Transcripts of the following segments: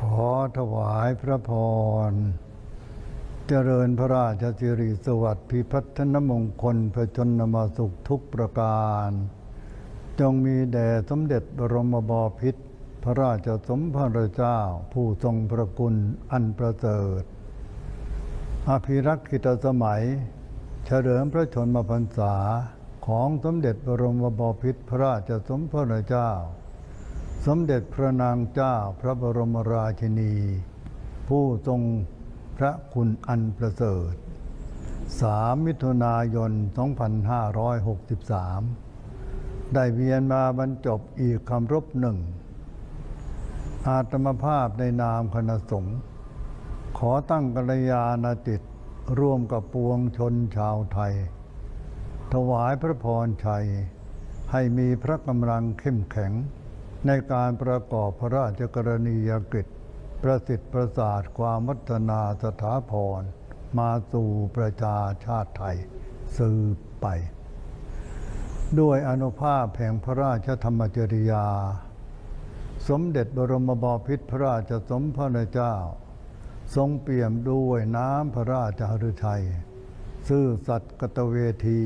ขอถวายพระพร เจริญพระราชสิริสวัสดิ์พิพัฒนมงคลพระชนมาสุขทุกประการ จงมีแด่สมเด็จบรมบพิตรพระราชสมภารเจ้า ผู้ทรงพระคุณอันประเสริฐ อภิรักษ์กิตสมัย เฉลิมพระชนมพรรษาของสมเด็จบรมบพิตรพระราชสมภารเจ้า สมเด็จพระนางเจ้าพระบรมราชินี ผู้ทรงพระคุณอันประเสริฐ 3 มิถุนายน 2563 ได้เวียนมาบรรจบอีกคำรบหนึ่ง อาตมภาพในนามคณะสงฆ์ขอตั้งกัลยาณจิตร่วมกับปวงชนชาวไทย ถวายพระพรชัย ให้มีพระกำลังเข้มแข็ง ในการประกอบพระราชกรณียกิจ ประสิทธิ์ประสาทความวัฒนาสถาพร มาสู่ประชาชาติไทยสืบไป ด้วยอนุภาพแห่งพระราชธรรมจริยา สมเด็จบรมบพิตรพระราชสมภารเจ้า ทรงเปี่ยมด้วยน้ำพระราชหฤทัยซื่อสัตย์กตเวที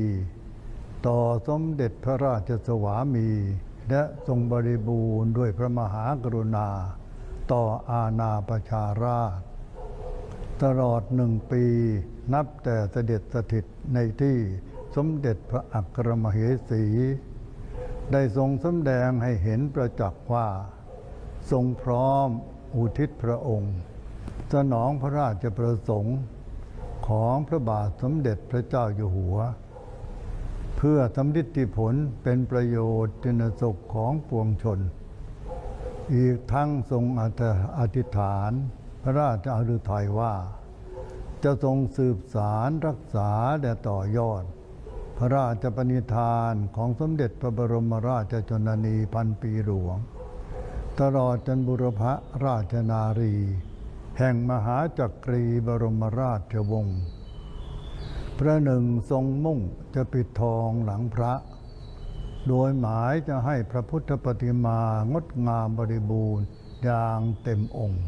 ต่อสมเด็จพระราชสวามี และทรงบริบูรณ์ด้วยพระมหากรุณา ต่ออาณาประชาราช ตลอดหนึ่งปีนับแต่เสด็จสถิตในที่สมเด็จพระอัครมเหสี ได้ทรงสำแดงให้เห็นประจักษ์ว่า ทรงพร้อมอุทิศพระองค์ สนองพระราชประสงค์ของพระบาทสมเด็จพระเจ้าอยู่หัว เพื่อทำฤทธิผลเป็นประโยชน์จินสุขของปวงชน อีกทั้งทรงอธิษฐาน พระราชอาฤทัยว่า จะทรงสืบสารรักษาและต่อยอด พระราชปณิธานของสมเด็จพระบรมราชชนนีพันปีหลวง ตลอดจนบุรพราชนารี แห่งมหาจักรีบรมราชวงศ์ พระหนึ่งทรงมุ่งจะปิดทองหลังพระ โดยหมายจะให้พระพุทธปฏิมางดงามบริบูรณ์อย่างเต็มองค์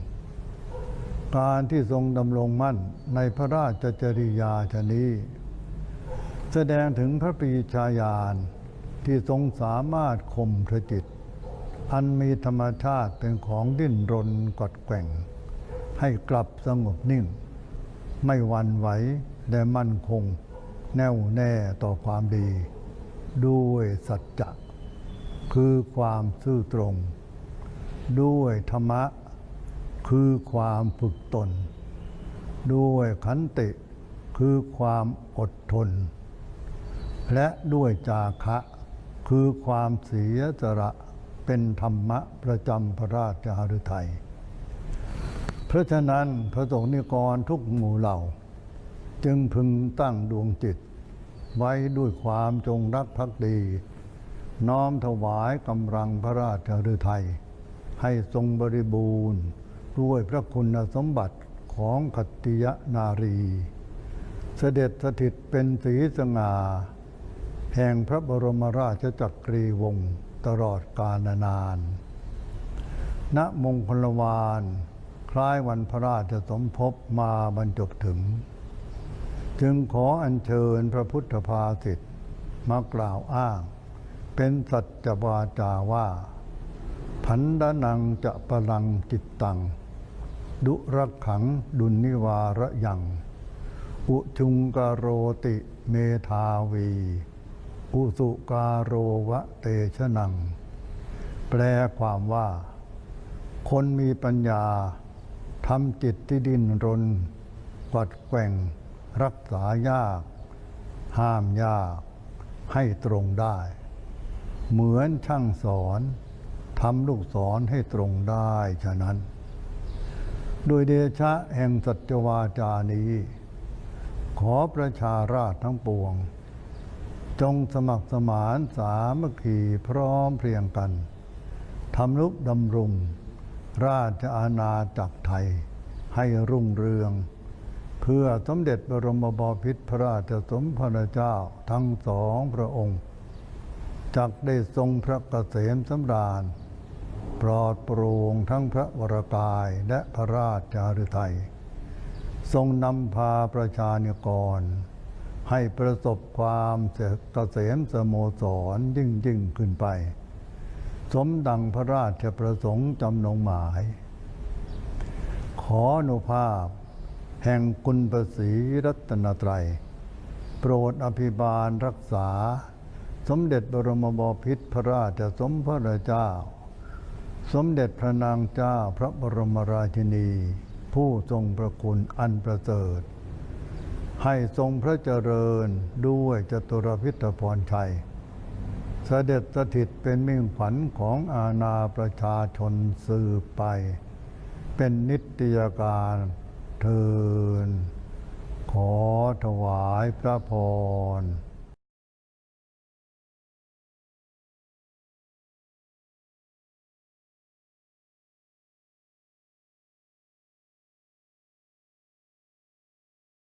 การที่ทรงดำรงมั่นในพระราชจริยาชนี้ แสดงถึงพระปีชาญาณที่ทรงสามารถข่มพระจิต อันมีธรรมชาติเป็นของดิ้นรนกดแกว่ง ให้กลับสงบนิ่ง ไม่หวันไหว และมั่นคงแน่วแน่ต่อความดี ด้วยสัจจะคือความซื่อตรง ด้วยธรรมะ คือความฝึกตน ด้วยขันติคือความอดทน และด้วยจาคะ คือความเสียสละเป็นธรรมะประจำพระราชหฤทัยเพราะฉะนั้นพระสงฆ์นิกรทุกหมู่เหล่า จึงพึงตั้งดวงจิต ไว้ด้วยความจงรักภักดี น้อมถวายกำลังพระราชฤทัยให้ทรงบริบูรณ์ด้วยพระคุณสมบัติของขติยนารี เสด็จสถิตเป็นสีสง่าแห่งพระบรมราชจักรีวงศ์ตลอดกาลนาน ณมงคลวาน คล้ายวันพระราชสมภพมาบรรจบถึง จึงขออัญเชิญพระพุทธภาสิทธิ์มากล่าวอ้าง เป็นสัจวาจาว่าพันดนังจะปลังจิตตัง ดุรักขังดุนิวาระยัง อุชุงกโรติเมธาวี อุสุการโรวะเตชะนัง แปลความว่า คนมีปัญญาทำจิตที่ดิ้นรนกัดแกว่ง รักษายาก ห้ามยาก ให้ตรงได้ เหมือนช่างสอนทำลูกศรให้ตรงได้ฉะนั้น โดยเดชะแห่งสัจวาจานี้ ขอประชาราชทั้งปวง จงสมัครสมานสามัคคีพร้อมเพรียงกันทำนุกดำรงราชอาณาจักรไทยให้รุ่งเรือง พื่อสมเด็จบรมบพิตรพระราชสมภารเจ้าทั้งสองพระองค์ จักได้ทรงพระเกษมสำราญ ปลอดโปร่งทั้งพระวรกายและพระราชจารุไทยทรงนำพาประชานิกร ให้ประสบความเกษมสโมสรยิ่งยิ่งขึ้นไป สมดังพระราชประสงค์จำนงหมาย ขออนุภาพ แห่งคุณประสีรัตนตรัย โปรดอภิบาลรักษา สมเด็จบรมบพิตรพระราชสมภรเจ้า สมเด็จพระนางเจ้าพระบรมราชินี ผู้ทรงพระคุณอันประเสริฐ ให้ทรงพระเจริญด้วยจตุรพิธพรชัย เสด็จสถิตเป็นมิ่งขวัญของอาณาประชาชนสืบไป เป็นนิตยการ เทินขอถวายพระพร